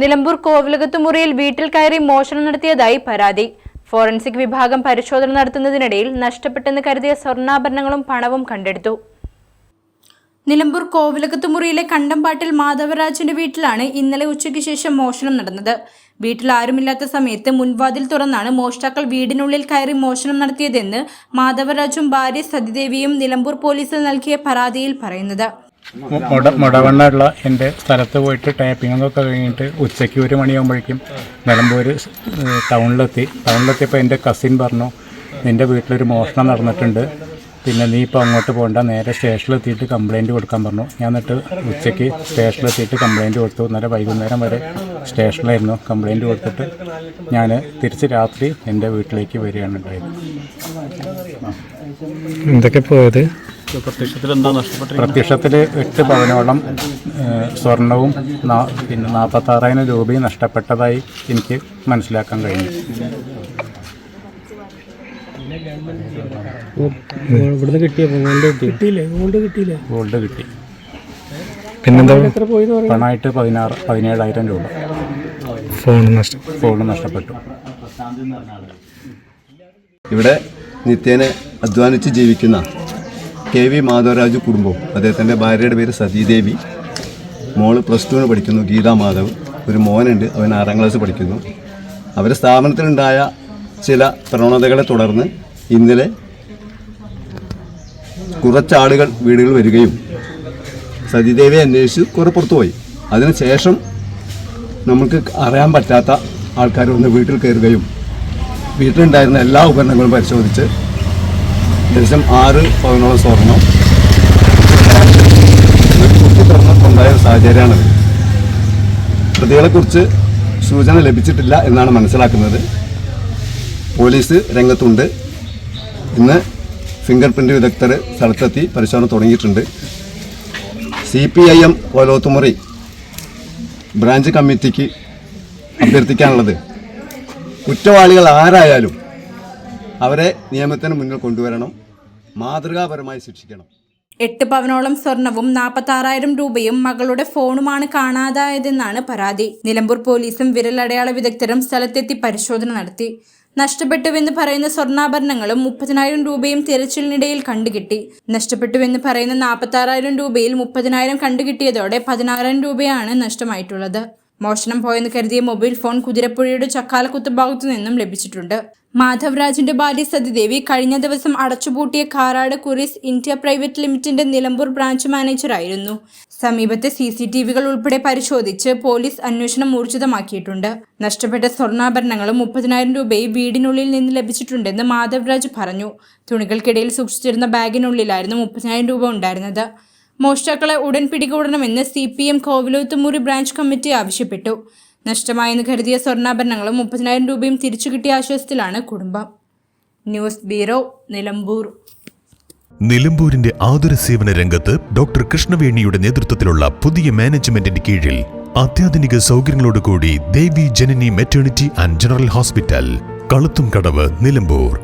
നിലമ്പൂർ കോവിലകത്തുമുറിയിൽ വീട്ടിൽ കയറി മോഷണം നടത്തിയതായി പരാതി. ഫോറൻസിക് വിഭാഗം പരിശോധന നടത്തുന്നതിനിടയിൽ നഷ്ടപ്പെട്ടെന്ന് കരുതിയ സ്വർണാഭരണങ്ങളും പണവും കണ്ടെടുത്തു. നിലമ്പൂർ കോവിലകത്തുമുറിയിലെ കണ്ടംപാട്ടിൽ മാധവരാജിന്റെ വീട്ടിലാണ് ഇന്നലെ ഉച്ചയ്ക്ക് ശേഷം മോഷണം നടന്നത്. വീട്ടിൽ ആരുമില്ലാത്ത സമയത്ത് മുൻവാതിൽ തുറന്നാണ് മോഷ്ടാക്കൾ വീടിനുള്ളിൽ കയറി മോഷണം നടത്തിയതെന്ന് മാധവരാജും ഭാര്യ സതിദേവിയും നിലമ്പൂർ പോലീസിൽ നൽകിയ പരാതിയിൽ പറയുന്നത്. മുടവണ്ണുള്ള എന്റെ സ്ഥലത്ത് പോയിട്ട് ടാപ്പിംഗ് ഒക്കെ കഴിഞ്ഞിട്ട് ഉച്ചയ്ക്ക് ഒരു മണിയാകുമ്പോഴേക്കും നിലമ്പൂർ ടൗണിലെത്തി. ടൗണിലെത്തിയപ്പോൾ എന്റെ കസിൻ പറഞ്ഞു നിന്റെ വീട്ടിലൊരു മോഷണം നടന്നിട്ടുണ്ട്. പിന്നെ നീ ഇപ്പോൾ അങ്ങോട്ട് പോകണ്ട നേരെ സ്റ്റേഷനിലെത്തിയിട്ട് കംപ്ലയിന്റ് കൊടുക്കാൻ പറഞ്ഞു. ഞാൻ എന്നിട്ട് ഉച്ചയ്ക്ക് സ്റ്റേഷനിലെത്തിയിട്ട് കംപ്ലയിന്റ് കൊടുത്തു. ഇന്നലെ വൈകുന്നേരം വരെ സ്റ്റേഷനിലായിരുന്നു. കംപ്ലയിന്റ് കൊടുത്തിട്ട് ഞാൻ തിരിച്ച് രാത്രി എന്റെ വീട്ടിലേക്ക് വരികയാണ് ഉണ്ടായത്. എന്തൊക്കെ പോയത്? പ്രത്യക്ഷത്തിൽ എട്ട് പവനോളം സ്വർണവും പിന്നെ പിന്നെ നാൽപ്പത്താറായിരം രൂപയും നഷ്ടപ്പെട്ടതായി എനിക്ക് മനസ്സിലാക്കാൻ കഴിഞ്ഞു. ഇവിടുന്ന് ഗോൾഡ് കിട്ടി കിട്ടിയില്ലേ? ഗോൾഡ് കിട്ടിയില്ലേ? കിട്ടി. പിന്നെന്താ? പണമായിട്ട് പതിനാറ് പതിനേഴായിരം രൂപ. ഫോൺ നഷ്ടം. ഗോൾഡ് നഷ്ടപ്പെട്ടു. ഇവിടെ നിത്യേന അധ്വാനിച്ച് ജീവിക്കുന്ന കെ വി മാധവരാജു കുടുംബവും. അദ്ദേഹത്തിന്റെ ഭാര്യയുടെ പേര് സതീദേവി. മോൾ പ്ലസ് ടുവിന് പഠിക്കുന്നു ഗീതാ മാധവ്. ഒരു മോനുണ്ട് അവൻ ആറാം ക്ലാസ് പഠിക്കുന്നു. അവരുടെ സ്ഥാപനത്തിലുണ്ടായ ചില പ്രവണതകളെ തുടർന്ന് ഇന്നലെ കുറച്ചാളുകൾ വീടുകൾ വരികയും സതീദേവിയെ അന്വേഷിച്ച് കുറെ പുറത്തുപോയി അതിനുശേഷം നമുക്ക് അറിയാൻ പറ്റാത്ത ആൾക്കാർ വന്ന് വീട്ടിൽ കയറുകയും വീട്ടിലുണ്ടായിരുന്ന എല്ലാ ഉപകരണങ്ങളും പരിശോധിച്ച് ഏകദേശം ആറ് പതിനോളം സ്വർണം. ഉണ്ടായ ഒരു സാഹചര്യമാണത് പ്രതികളെക്കുറിച്ച് സൂചന ലഭിച്ചിട്ടില്ല എന്നാണ് മനസ്സിലാക്കുന്നത്. പോലീസ് രംഗത്തുണ്ട്. ഇന്ന് ഫിംഗർ പ്രിന്റ് വിദഗ്ധർ സ്ഥലത്തെത്തി പരിശോധന തുടങ്ങിയിട്ടുണ്ട്. C P I M Olothumuri branch കമ്മിറ്റിക്ക് അഭ്യർത്ഥിക്കാനുള്ളത്. കുറ്റവാളികൾ ആരായാലും അവരെ നിയമത്തിന് മുന്നിൽ കൊണ്ടുവരണം. മാതൃകാപരമായി ശിക്ഷിക്കണം. എട്ട് പവനോളം സ്വർണവും നാൽപ്പത്താറായിരം രൂപയും മകളുടെ ഫോണുമാണ് കാണാതായതെന്നാണ് പരാതി. നിലമ്പൂർ പോലീസും വിരലടയാള വിദഗ്ധരും സ്ഥലത്തെത്തി പരിശോധന നടത്തി. നഷ്ടപ്പെട്ടുവെന്ന് പറയുന്ന സ്വർണാഭരണങ്ങളും മുപ്പതിനായിരം രൂപയും തിരച്ചിലിനിടയിൽ കണ്ടുകിട്ടി. നഷ്ടപ്പെട്ടുവെന്ന് പറയുന്ന നാൽപ്പത്താറായിരം രൂപയിൽ മുപ്പതിനായിരം കണ്ടുകിട്ടിയതോടെ പതിനാറായിരം രൂപയാണ് നഷ്ടമായിട്ടുള്ളത്. മോഷണം പോയെന്ന് കരുതിയ മൊബൈൽ ഫോൺ കുതിരപ്പുഴയുടെ ചക്കാലക്കുത്ത് ഭാഗത്തു നിന്നും ലഭിച്ചിട്ടുണ്ട്. മാധവരാജിന്റെ ഭാര്യ സതിദേവി കഴിഞ്ഞ ദിവസം അടച്ചുപൂട്ടിയ കാറാട് കുറിസ് ഇന്ത്യ പ്രൈവറ്റ് ലിമിറ്റഡിന്റെ നിലമ്പൂർ ബ്രാഞ്ച് മാനേജറായിരുന്നു. സമീപത്തെ സി സി ടി വികൾ ഉൾപ്പെടെ പരിശോധിച്ച് പോലീസ് അന്വേഷണം ഊർജിതമാക്കിയിട്ടുണ്ട്. നഷ്ടപ്പെട്ട സ്വർണാഭരണങ്ങളും മുപ്പതിനായിരം രൂപയും വീടിനുള്ളിൽ നിന്ന് ലഭിച്ചിട്ടുണ്ടെന്ന് മാധവരാജ് പറഞ്ഞു. തുണികൾക്കിടയിൽ സൂക്ഷിച്ചിരുന്ന ബാഗിനുള്ളിലായിരുന്നു മുപ്പതിനായിരം രൂപ ഉണ്ടായിരുന്നത്. മോഷ്ടാക്കളെ ഉടൻ പിടികൂടണമെന്ന് C P M Kovilathumuri branch committee ആവശ്യപ്പെട്ടു. നഷ്ടമായെന്ന് കരുതിയ സ്വർണാഭരണങ്ങളും മുപ്പതിനായിരം രൂപയും തിരിച്ചു കിട്ടിയ ആശ്വാസത്തിലാണ് കുടുംബം. News bureau Nilambur. നിലമ്പൂരിന്റെ ആതുര സേവന രംഗത്ത് ഡോക്ടർ കൃഷ്ണവേണിയുടെ നേതൃത്വത്തിലുള്ള പുതിയ മാനേജ്മെന്റിന്റെ കീഴിൽ അത്യാധുനിക സൗകര്യങ്ങളോടുകൂടി Devi Janani maternity and general hospital Kaluthumkadavu Nilambur.